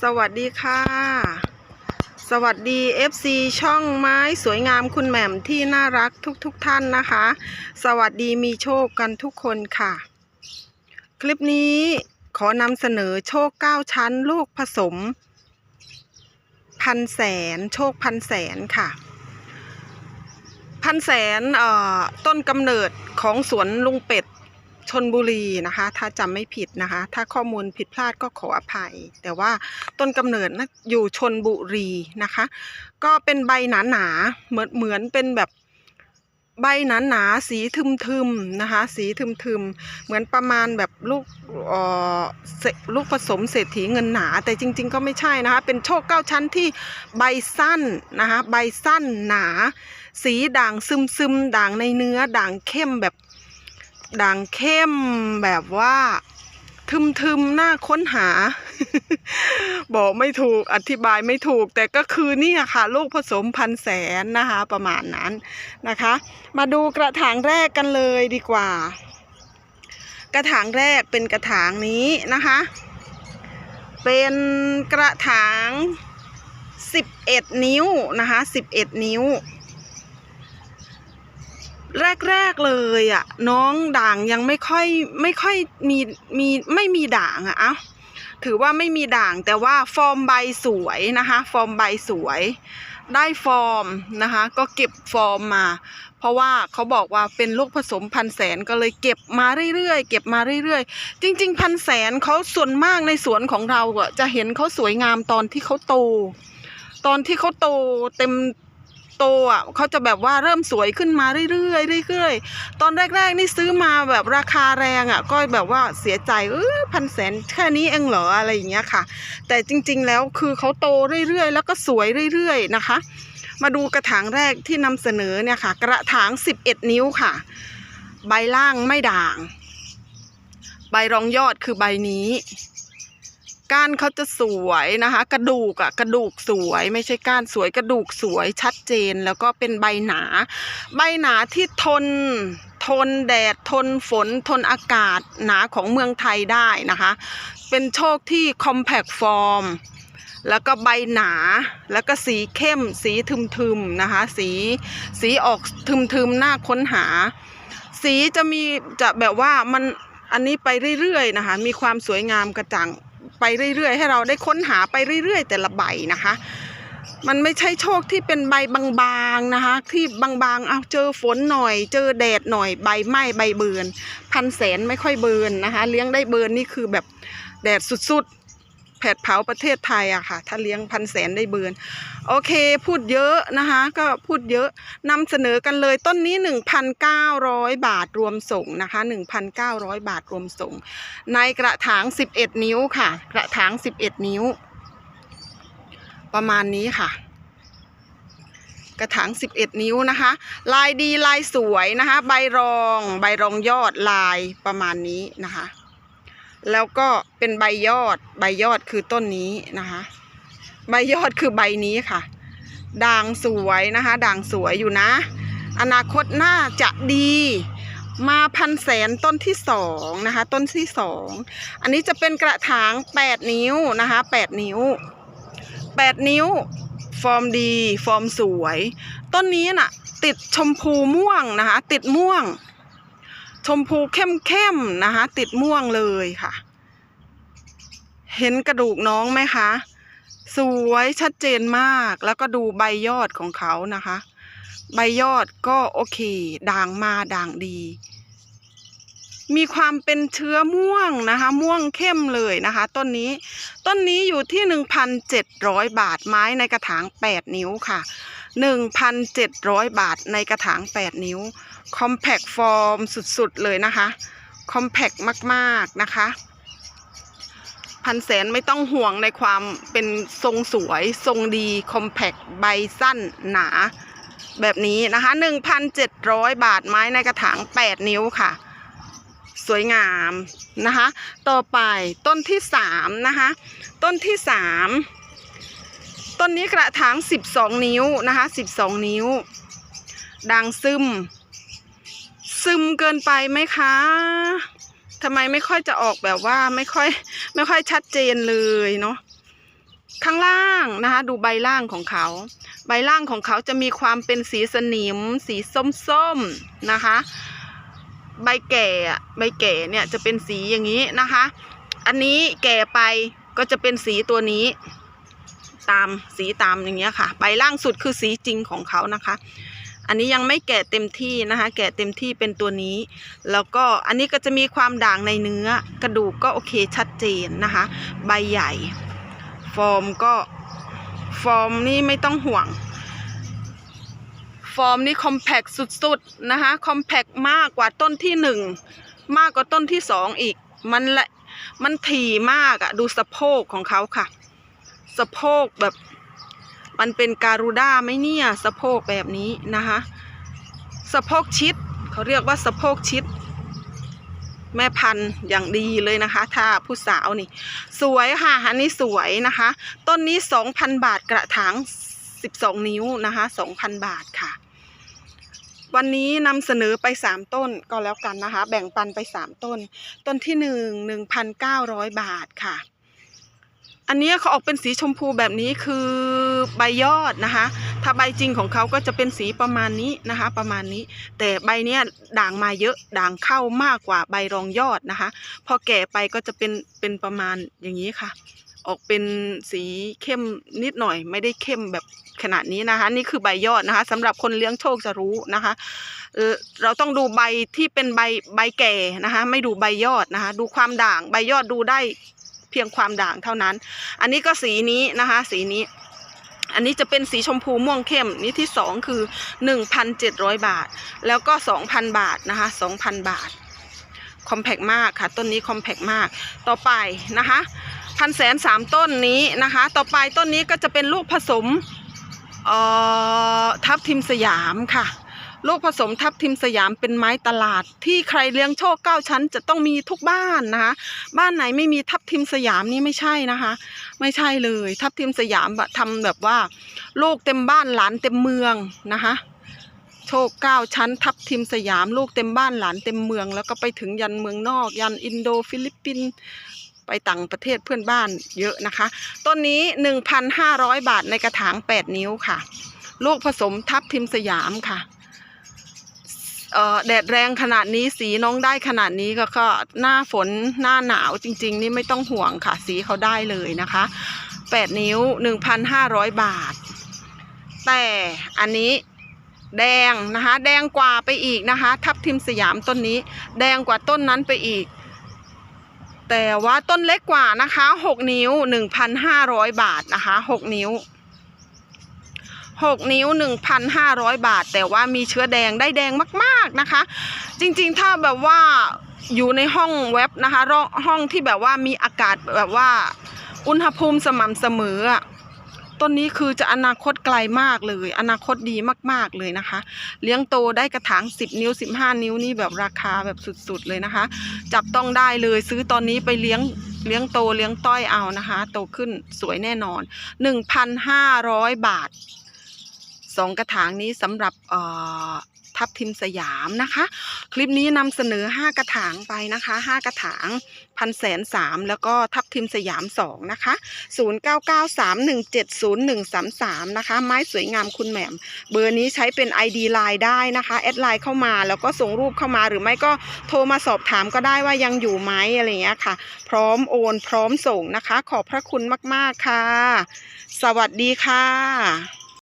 สวัสดีค่ะ สวัสดี FC ช่องไม้สวยงามคุณแหม่มที่น่ารักทุกๆทท่านนะคะ สวัสดีมีโชคกันทุกคนค่ะ คลิปนี้ขอนำเสนอโชค 9 ชั้นลูกผสม พันแสนโชคพันแสนค่ะ พันแสนเอ่อต้นกำเนิดของสวนลุงเป็ด ชนบุรีนะคะ ถ้าจำไม่ผิดนะคะ ถ้าข้อมูลผิดพลาดก็ขออภัย แต่ว่าต้นกำเนิดนะอยู่ชนบุรีนะคะ ก็เป็นใบหนาๆเหมือนเหมือนเป็นแบบใบหนาๆสีทึมๆนะคะ สีทึมๆเหมือนประมาณแบบลูกเอ่อลูกผสมเศรษฐีเงินหนา แต่จริง ๆ ก็ไม่ใช่นะคะ เป็นโชคเก้าชั้นที่ใบสั้นนะคะ ใบสั้นหนา สีด่างซึมๆด่างในเนื้อด่างเข้มแบบ ด่างเข้มแบบว่าทึมๆน่าค้นหา บอกไม่ถูกอธิบายไม่ถูก แต่ก็คือนี่ค่ะลูกผสมพันแสนนะคะ ประมาณนั้นนะคะ มาดูกระถางแรกกันเลยดีกว่า กระถางแรกเป็นกระถางนี้นะคะ เป็นกระถาง 11 นิ้วนะคะ 11 นิ้ว แรกๆเลยอะ่ะ น้องด่างยังไม่ค่อยไม่ค่อยมีมีไม่มีด่างอะ่ะเอ้าถือว่าไม่มีด่างแต่ว่าฟอร์มใบสวยนะคะ ฟอร์มใบสวย ได้ฟอร์มนะคะ ก็เก็บฟอร์มมา เพราะว่าเขาบอกว่าเป็นลูกผสมพันแสนก็เลยเก็บมาเรื่อยๆเก็บมาเรื่อยๆ จริง ๆ พันแสนเขาส่วนมากในสวนของเราอะจะเห็นเขาสวยงามตอนที่เขาโต ตอนที่เขาโตเต็ม โตอะเขาจะแบบว่าเริ่มสวยขึ้นมาเรื่อยๆเรื่อยๆตอนแรก ๆ นี่ซื้อมาแบบราคาแรงอะ ก็แบบว่าเสียใจเออพันแสนแค่นี้เองเหรออะไรอย่างเงี้ยค่ะ แต่จริง ๆ แล้วคือเขาโตเรื่อยๆ แล้วก็สวยเรื่อยๆนะคะ มาดูกระถางแรกที่นำเสนอเนี่ยค่ะ กระถาง 11 นิ้วค่ะ ใบล่างไม่ด่าง ใบรองยอดคือใบนี้ ก้านเขาจะสวยนะคะ กระดูกอะกระดูกสวยไม่ใช่ก้านสวยกระดูกสวยชัดเจนแล้วก็เป็นใบหนา ใบหนาที่ทนทนแดดทนฝนทนอากาศหนาของเมืองไทยได้นะคะ เป็นโชคที่ compact form แล้วก็ใบหนาแล้วก็สีเข้มสีทึมๆนะคะ สีสีออกทึมๆน่าค้นหา สีจะมีจะแบบว่ามันอันนี้ไปเรื่อยๆนะคะ มีความสวยงามกระจ่าง ไปเรื่อยๆ ให้เราได้ค้นหาไปเรื่อยๆ แต่ละใบนะคะ มันไม่ใช่โชคที่เป็นใบบางๆนะคะ ที่บางๆเอาเจอฝนหน่อย เจอแดดหน่อยใบไหม้ใบเบือนพันแสนไม่ค่อยเบือนนะคะ เลี้ยงได้เบือนนี่คือแบบแดดสุดๆ แผดเผาประเทศไทยอะค่ะ ถ้าเลี้ยงพันแสนได้เบือนโอเคพูดเยอะนะคะ ก็พูดเยอะนำเสนอกันเลยต้นนี้ 1,900 บาทรวมส่งนะคะ 1,900 บาทรวมส่ง ในกระถาง 11 นิ้วค่ะ กระถาง 11 นิ้ว ประมาณนี้ค่ะกระถาง 11 นิ้วนะคะ ลายดีลายสวยนะคะ ใบรอง ใบรองยอดลายประมาณนี้นะคะ แล้วก็เป็นใบยอด ใบยอดคือต้นนี้นะคะ ใบยอดคือใบนี้ค่ะ ด่างสวยนะคะ ด่างสวยอยู่นะ อนาคตน่าจะดี มาพันแสนต้นที่สองนะคะ ต้นที่สอง อันนี้จะเป็นกระถาง8นิ้วนะคะ8นิ้ว8นิ้ว ฟอร์มดี ฟอร์มสวย ต้นนี้น่ะ ติดชมพูม่วงนะคะ ติดม่วง ชมพูเข้มๆนะคะ ติดม่วงเลยค่ะ เห็นกระดูกน้องไหมคะ สวยชัดเจนมากแล้วก็ดูใบยอดของเขานะคะ ใบยอดก็โอเค ด่างมาด่างดี มีความเป็นเชื้อม่วงนะคะ ม่วงเข้มเลยนะคะ ต้นนี้ ต้นนี้อยู่ที่ 1,700 บาทไม้ในกระถาง 8 นิ้วค่ะ 1,700 บาทในกระถาง 8 นิ้ว compact form สุดๆ เลยนะคะ compact มากๆนะคะ พันแสนไม่ต้องห่วงในความเป็นทรงสวย ทรงดี compact ใบสั้นหนาแบบนี้นะคะ 1,700 บาทไม้ในกระถาง 8 นิ้วค่ะ สวยงามนะคะ ต่อไปต้นที่ 3 นะคะ ต้นที่ 3 ต้นนี้กระถาง12 นิ้วนะคะ12 นิ้ว ดังซึม ซึมเกินไปไหมคะทำไมไม่ค่อยจะออกแบบว่าไม่ค่อยไม่ค่อยชัดเจนเลยเนาะข้างล่างนะคะ ดูใบล่างของเขา ใบล่างของเขาจะมีความเป็นสีสนิม สีส้มๆนะคะ ใบแก่ใบแก่เนี่ยจะเป็นสีอย่างนี้นะคะ อันนี้แก่ไปก็จะเป็นสีตัวนี้ ตามสีตามอย่างเงี้ยค่ะ ใบล่างสุดคือสีจริงของเขานะคะ อันนี้ยังไม่แก่เต็มที่นะคะ แก่เต็มที่เป็นตัวนี้ แล้วก็อันนี้ก็จะมีความด่างในเนื้อ กระดูกก็โอเคชัดเจนนะคะ ใบใหญ่ ฟอร์มก็ฟอร์มนี่ไม่ต้องห่วงฟอร์มนี่คอมแพคสุดๆนะคะ คอมแพคมากกว่าต้นที่หนึ่งมากกว่าต้นที่สองอีก มันละ มันถี่มากอะดูสะโพกของเขาค่ะ สะโพกแบบ มันเป็นการูด้าไหมเนี่ยสะโพกแบบนี้นะคะสะโพกชิดเขาเรียกว่าสะโพกชิด แม่พันธุ์อย่างดีเลยนะคะ ถ้าผู้สาวนี่ สวยค่ะอันนี้สวยนะคะ ต้นนี้2,000บาทกระถาง12นิ้วนะคะ2,000บาทค่ะ วันนี้นำเสนอไป3ต้นก็แล้วกันนะคะ แบ่งปันไป3ต้น ต้นที่1 1,900บาทค่ะ อันนี้เขาออกเป็นสีชมพูแบบนี้คือใบยอดนะคะ ถ้าใบจริงของเขาก็จะเป็นสีประมาณนี้นะคะ ประมาณนี้ แต่ใบเนี้ยด่างมาเยอะด่างเข้ามากกว่าใบรองยอดนะคะ พอแก่ไปก็จะเป็นเป็นประมาณอย่างนี้ค่ะ ออกเป็นสีเข้มนิดหน่อย ไม่ได้เข้มแบบขนาดนี้นะคะ นี่คือใบยอดนะคะสำหรับคนเลี้ยงโชคจะรู้นะคะเอ่อเราต้องดูใบที่เป็นใบใบแก่นะคะ ไม่ดูใบยอดนะคะ ดูความด่างใบยอดดูได้ เพียงความด่างเท่านั้น อันนี้ก็สีนี้นะคะ สีนี้อันนี้จะเป็นสีชมพูม่วงเข้มนี่ที่สองคือ 1,700 บาท แล้วก็ 2,000 บาทนะคะ 2,000 บาท คอมแพกมากค่ะ ต้นนี้คอมแพกมาก ต่อไปนะคะพันแสนสามต้นนี้นะคะ ต่อไปต้นนี้ก็จะเป็นลูกผสมเอ่อทับทิมสยามค่ะ ลูกผสมทับทิมสยามเป็นไม้ตลาด ที่ใครเลี้ยงโชคเก้าชั้น จะต้องมีทุกบ้านนะคะ บ้านไหนไม่มีทับทิมสยามนี่ไม่ใช่นะคะ ไม่ใช่เลย ทับทิมสยามแบบทำแบบว่า ลูกเต็มบ้านหลานเต็มเมืองนะคะ โชคเก้าชั้น ทับทิมสยาม ลูกเต็มบ้านหลานเต็มเมือง แล้วก็ไปถึงยันเมืองนอก ยันอินโดฟิลิปปินสไปต่างประเทศเพื่อนบ้านเยอะนะคะ ต้นนี้ 1,500 บาทในกระถาง 8 นิ้วค่ะ ลูกผสมทับทิมสยามค่ะ แดดแรงขนาดนี้สีน้องได้ขนาดนี้ก็ก็หน้าฝนหน้าหนาวจริง ๆ นี่ไม่ต้องห่วงค่ะ สีเขาได้เลยนะคะ 8 นิ้ว 1,500 บาท แต่อันนี้แดงนะคะ แดงกว่าไปอีกนะคะ ทับทิมสยามต้นนี้ แดงกว่าต้นนั้นไปอีก แต่ว่าต้นเล็กกว่านะคะ 6 นิ้ว 1,500 บาทนะคะ 6 นิ้ว 6 นิ้ว 1,500 บาท แต่ว่ามีเชื้อแดงได้แดงมาก ๆนะคะ จริงๆถ้าแบบว่าอยู่ในห้องเว็บนะคะร่องห้องที่แบบว่ามีอากาศแบบว่า อุณหภูมิสม่ำเสมอต้นนี้คือจะอนาคตไกลมากเลย อนาคตดีมาก ๆ เลยนะคะ เลี้ยงโตได้กระถาง 10 นิ้ว 15 นิ้วนี่แบบราคาแบบสุดๆเลยนะคะ จับต้องได้เลยซื้อตอนนี้ไปเลี้ยงเลี้ยงโตเลี้ยงต้อยเอานะคะ โตขึ้นสวยแน่นอน 1,500 บาท สองกระถางนี้สำหรับทับทิมสยามนะคะ คลิปนี้นำเสนอ 5 กระถางไปนะคะ 5 กระถางพันแสนสามแล้วก็ทับทิมสยาม 2 นะคะ 0993170133 นะคะ ไม้สวยงามคุณแหม่ม เบอร์นี้ใช้เป็น ID ไลน์ได้นะคะ แอดไลน์เข้ามาแล้วก็ส่งรูปเข้ามาหรือไม่ก็โทรมาสอบถามก็ได้ว่ายังอยู่ไหมอะไรเงี้ยค่ะ พร้อมโอนพร้อมส่งนะคะ ขอบพระคุณมาก ๆ ค่ะ สวัสดีค่ะ